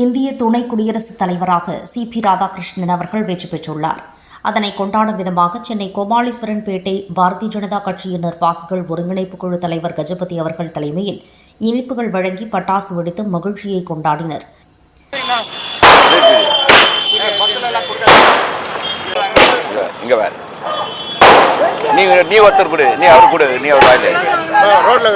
இந்திய துணை குடியரசுத் தலைவராக சி பி ராதாகிருஷ்ணன் அவர்கள் வெற்றி பெற்றுள்ளார். அதனை கொண்டாடும் விதமாக சென்னை கோமாளீஸ்வரன் பேட்டை பாரதிய ஜனதா கட்சியின் நிர்வாகிகள் ஒருங்கிணைப்பு குழு தலைவர் கஜபதி அவர்கள் தலைமையில் இனிப்புகள் வழங்கி பட்டாசு வெடித்து மகிழ்ச்சியை கொண்டாடினர். நீ நீ ஒருத்தர் கொடு. நீ அவர் கொடு நீ அவர். ரோட்ல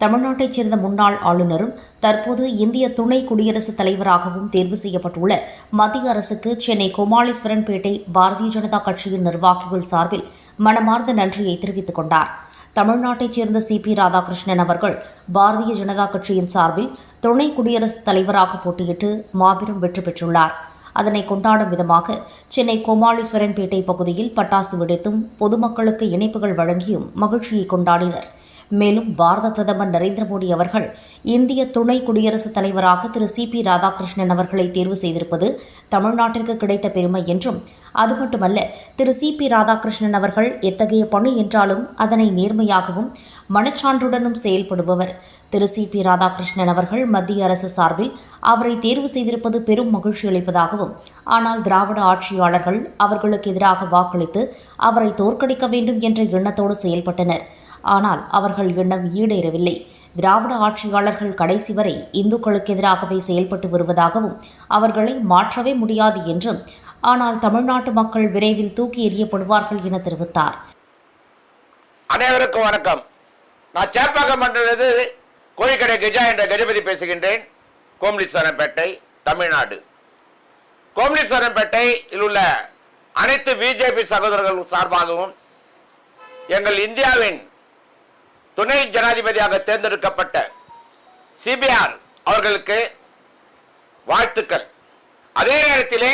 தமிழ்நாட்டைச் சேர்ந்த முன்னாள் ஆளுநரும் தற்போது இந்திய துணை குடியரசுத் தலைவராகவும் தேர்வு செய்யப்பட்டுள்ள மத்திய அரசுக்கு சென்னை கோமாளீஸ்வரன்பேட்டை பாரதிய ஜனதா கட்சியின் நிர்வாகிகள் சார்பில் மனமார்ந்த நன்றியை தெரிவித்துக் கொண்டார். தமிழ்நாட்டைச் சேர்ந்த சி. பி. ராதாகிருஷ்ணன் அவர்கள் பாரதிய ஜனதா கட்சியின் சார்பில் துணை குடியரசுத் தலைவராக போட்டியிட்டு மாபெரும் வெற்றி பெற்றுள்ளார். அதனை கொண்டாடும் விதமாக சென்னை கோமாளீஸ்வரன்பேட்டை பகுதியில் பட்டாசு வெடித்தும் பொதுமக்களுக்கு இணைப்புகள் வழங்கியும் மகிழ்ச்சியை கொண்டாடினர். மேலும் பாரத பிரதமர் நரேந்திர மோடி அவர்கள் இந்திய துணை குடியரசுத் தலைவராக திரு சி பி ராதாகிருஷ்ணன் அவர்களை தேர்வு செய்திருப்பது தமிழ்நாட்டிற்கு கிடைத்த பெருமை என்றும் அது மட்டுமல்ல திரு சி பி ராதாகிருஷ்ணன் அவர்கள் எத்தகைய பணி என்றாலும் அதனை நேர்மையாகவும் மனச்சான்றுடனும் செயல்படுபவர். திரு சி பி ராதாகிருஷ்ணன் அவர்கள் மத்திய அரசு சார்பில் அவரை தேர்வு செய்திருப்பது பெரும் மகிழ்ச்சி அளிப்பதாகவும் ஆனால் திராவிட ஆட்சியாளர்கள் அவர்களுக்கு எதிராக வாக்களித்து அவரை தோற்கடிக்க வேண்டும் என்ற எண்ணத்தோடு செயல்பட்டனர். ஆனால் அவர்கள் எண்ணம் ஈடேறவில்லை. திராவிட ஆட்சியாளர்கள் கடைசி வரை இந்துக்களுக்கு எதிராகவே செயல்பட்டு வருவதாகவும் அவர்களை மாற்றவே முடியாது என்றும் ஆனால் தமிழ்நாட்டு மக்கள் விரைவில் தூக்கி எறியப்படுவார்கள் என தெரிவித்தார். அனைவருக்கும் வணக்கம். நான் சேப்பாக்கம் மண்டலத்து கோழிக்கடை கஜா என்ற கஜபதி பேசுகின்றேன். கோம்லீஸ்வரன்பேட்டை தமிழ்நாடு. கோம்லீஸ்வரன்பேட்டையில் உள்ள அனைத்து பிஜேபி சகோதரர்கள் சார்பாகவும் எங்கள் இந்தியாவின் துணை ஜனாதிபதியாக தேர்ந்தெடுக்கப்பட்ட சிபிஆர் அவர்களுக்கு வாழ்த்துக்கள். அதே நேரத்திலே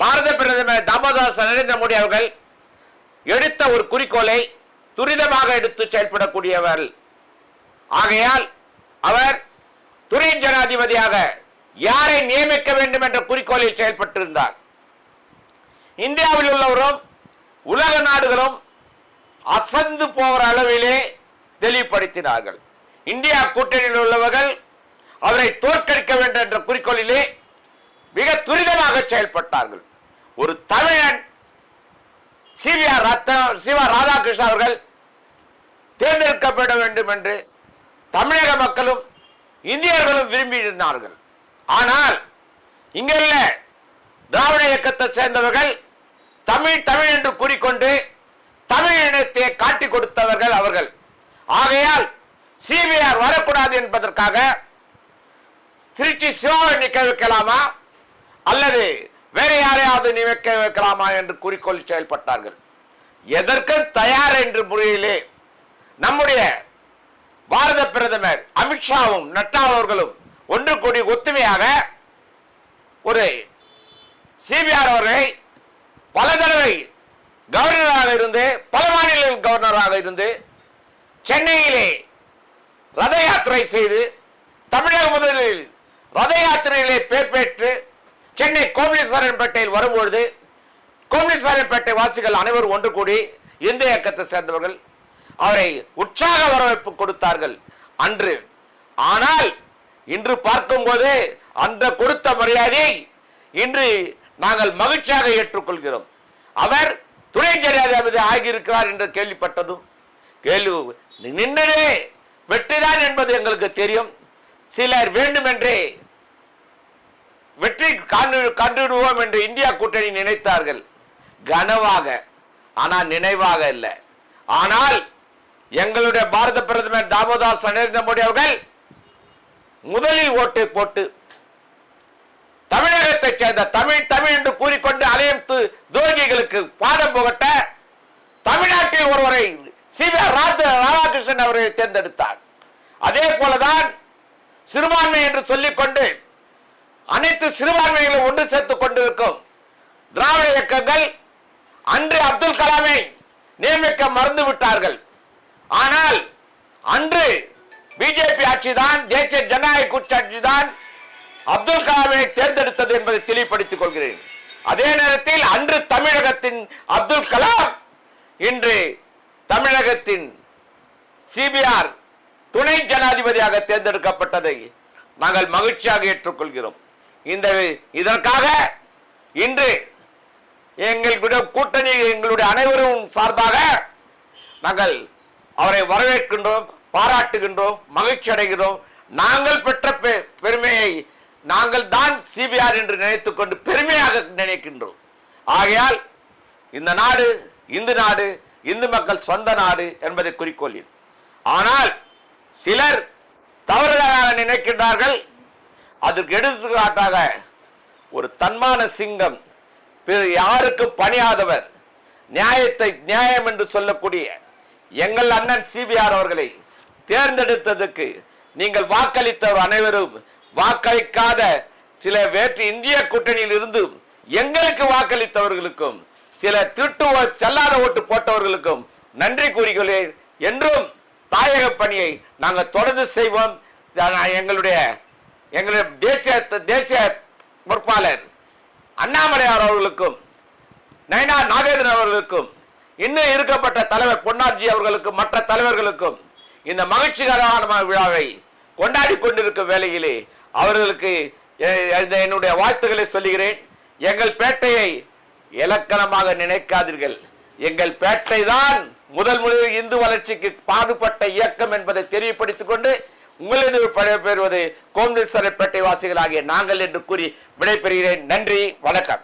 பாரத பிரதமர் தாமோதர் நரேந்திர மோடி அவர்கள் எடுத்த ஒரு குறிக்கோளை துரிதமாக எடுத்து செயல்படக்கூடியவர். ஆகையால் அவர் துணை ஜனாதிபதியாக யாரை நியமிக்க வேண்டும் என்ற குறிக்கோளில் செயல்பட்டிருந்தார். இந்தியாவில் உள்ளவரும் உலக நாடுகளும் அசந்து போகிற அளவிலே தெளிவுபடுத்தினார்கள். இந்தியா கூட்டணியில் உள்ளவர்கள் அவரை தோற்கடிக்க வேண்டும் என்ற குறிக்கோளிலே மிக துரிதமாக செயல்பட்டார்கள். ஒரு தமிழன் சிவிஆர் ரத்த சிவா ராதாகிருஷ்ணன் அவர்கள் தேர்ந்தெடுக்கப்பட வேண்டும் என்று தமிழக மக்களும் இந்தியர்களும் விரும்பியிருந்தார்கள். ஆனால் இங்குள்ள திராவிட இயக்கத்தை சேர்ந்தவர்கள் தமிழ் தமிழ் என்று கூறிக்கொண்டு தமிழ் இனத்தை காட்டிக் கொடுத்து ஆகையால் சிபிஆர் வரக்கூடாது என்பதற்காக திருச்சி சிவாவை நிற்க வைக்கலாமா? அல்லது வேற யாரையாவது நியமிக்க வைக்கலாமா என்று குறிக்கோள் செயல்பட்டார்கள். எதற்கும் தயார் என்று முறையிலே நம்முடைய பாரத பிரதமர் அமித்ஷாவும் நட்டா அவர்களும் ஒன்று கூடி ஒத்துமையாக ஒரு சிபிஆர் அவர்களை பல தடவை கவர்னராக இருந்து பல மாநில கவர்னராக இருந்து சென்னையிலே ரத யாத்திரை செய்து தமிழக முதலில் ரத யாத்திரையிலே பேர் பெற்று சென்னை கோமலீஸ்வரன்பேட்டையில் வரும்பொழுது கோமலீஸ்வரன்பேட்டை வாசிகள் அனைவரும் ஒன்று கூடி இந்து இயக்கத்தை சேர்ந்தவர்கள் அவரை உற்சாக வரவேற்பு கொடுத்தார்கள் அன்று. ஆனால் இன்று பார்க்கும்போது அந்த கொடுத்த மரியாதை இன்று நாங்கள் மகிழ்ச்சியாக ஏற்றுக்கொள்கிறோம். அவர் துணை ஜனாதிபதி ஆகியிருக்கிறார் என்று கேள்விப்பட்டதும் கேள்வி நின்றதே வெற்றிதான் என்பது எங்களுக்கு தெரியும். சிலர் வேண்டுமென்றே வெற்றி கண்டு கண்டுவிடுவோம் என்று இந்தியா கூட்டணி நினைத்தார்கள். கனவாக ஆனால் நினைவாக இல்லை. ஆனால் எங்களுடைய பாரத பிரதமர் தாமோதாஸ் நரேந்திர மோடி அவர்கள் முதலில் ஓட்டை போட்டு தமிழகத்தைச் சேர்ந்த தமிழ் தமிழ் என்று கூறிக்கொண்டு அலையும் துரோகிகளுக்கு பாடம் புகட்ட தமிழ்நாட்டில் ஒருவரை சிபிஆர் ராதாகிருஷ்ணன் அவரை தேர்ந்தெடுத்தார். அதே போலதான் சிறுபான்மை என்று சொல்லிக்கொண்டு அனைத்து சிறுபான்மைகளை ஒன்று சேர்த்துக் கொண்டிருக்கும் திராவிட இயக்கங்கள் அன்று அப்துல் கலாமை நியமிக்க மறந்து விட்டார்கள். ஆனால் அன்று பிஜேபி ஆட்சிதான் தேசிய ஜனநாயக கூட்டாட்சி தான் அப்துல் கலாமை தேர்ந்தெடுத்தது என்பதை தெளிவுபடுத்திக் கொள்கிறேன். அதே நேரத்தில் அன்று தமிழகத்தின் அப்துல் கலாம் இன்று தமிழகத்தின் சிபிஆர் துணை ஜனாதிபதியாக தேர்ந்தெடுக்கப்பட்டதை நாங்கள் மகிழ்ச்சியாக ஏற்றுக்கொள்கிறோம். இந்த இதற்காக இன்று எங்களுடைய கூட்டணி எங்களுடைய அனைவரும் சார்பாக நாங்கள் அவரை வரவேற்கின்றோம் பாராட்டுகின்றோம் மகிழ்ச்சி அடைகிறோம். நாங்கள் பெற்ற பெ- பெருமையை நாங்கள் தான் சிபிஆர் என்று நினைத்துக்கொண்டு பெருமையாக நினைக்கின்றோம். ஆகையால் இந்த நாடு இந்து நாடு இந்து மக்கள் சொந்த நாடு என்பதை குறிக்கோளில் ஆனால் சிலர் தவறுதலாக நினைக்கின்றார்கள். அதற்கு எடுத்துக்காட்டாக ஒரு தன்மான சிங்கம் பிற யாருக்கும் பணியாதவர் நியாயத்தை நியாயம் என்று சொல்லக்கூடிய எங்கள் அண்ணன் சிபிஆர் அவர்களை தேர்ந்தெடுத்ததற்கு நீங்கள் வாக்களித்தவர் அனைவரும் வாக்களிக்காத சில வேற்று இந்திய கூட்டணியில் இருந்து எங்களுக்கு வாக்களித்தவர்களுக்கும் சில திருட்டு செல்லாத ஓட்டு போட்டவர்களுக்கும் நன்றி கூறிக்கொள்கிறேன். என்றும் தாயக பணியை நாங்கள் தொடர்ந்து செய்வோம். எங்களுடைய எங்களுடைய தேசிய தேசிய பொறுப்பாளர் அண்ணாமலையார் அவர்களுக்கும் நயனா நாகேந்திரன் அவர்களுக்கும் இன்னும் இருக்கப்பட்ட தலைவர் பொன்னார்ஜி அவர்களுக்கும் மற்ற தலைவர்களுக்கும் இந்த மகிழ்ச்சிகரமான விழாவை கொண்டாடி கொண்டிருக்கும் வேளையிலே அவர்களுக்கு என்னுடைய வாழ்த்துக்களை சொல்லுகிறேன். எங்கள் பேட்டையை இலக்கணமாக நினைக்காதீர்கள். எங்கள் பேட்டை தான் முதல் முதலில் இந்து வளர்ச்சிக்கு பாடுபட்ட இயக்கம் என்பதை தெரியப்படுத்திக் கொண்டு உங்களது பெறுவது வாசிகள் ஆகிய நாங்கள் என்று கூறி விடைபெறுகிறேன். நன்றி வணக்கம்.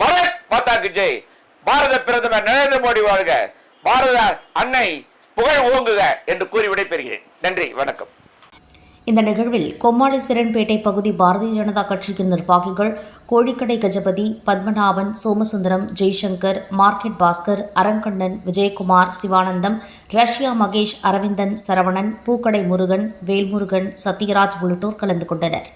பரத் மாதாக்கு ஜெய். பாரத பிரதமர் நரேந்திர மோடி வாழ்க பாரத அன்னை புகழ் ஓங்குக என்று கூறி விடைபெறுகிறேன். நன்றி வணக்கம். இந்த நிகழ்வில் கொம்மாளீஸ்வரன்பேட்டை பகுதி பாரதிய ஜனதா கட்சியின் நிர்வாகிகள் கோழிக்கடை கஜபதி பத்மநாபன் சோமசுந்தரம் ஜெய்சங்கர் மார்க்கெட் பாஸ்கர் அரங்கண்ணன் விஜயகுமார் சிவானந்தம் ரஷ்யா மகேஷ் அரவிந்தன் சரவணன் பூக்கடை முருகன் வேல்முருகன் சத்யராஜ் உள்ளிட்டோர் கலந்து கொண்டனர்.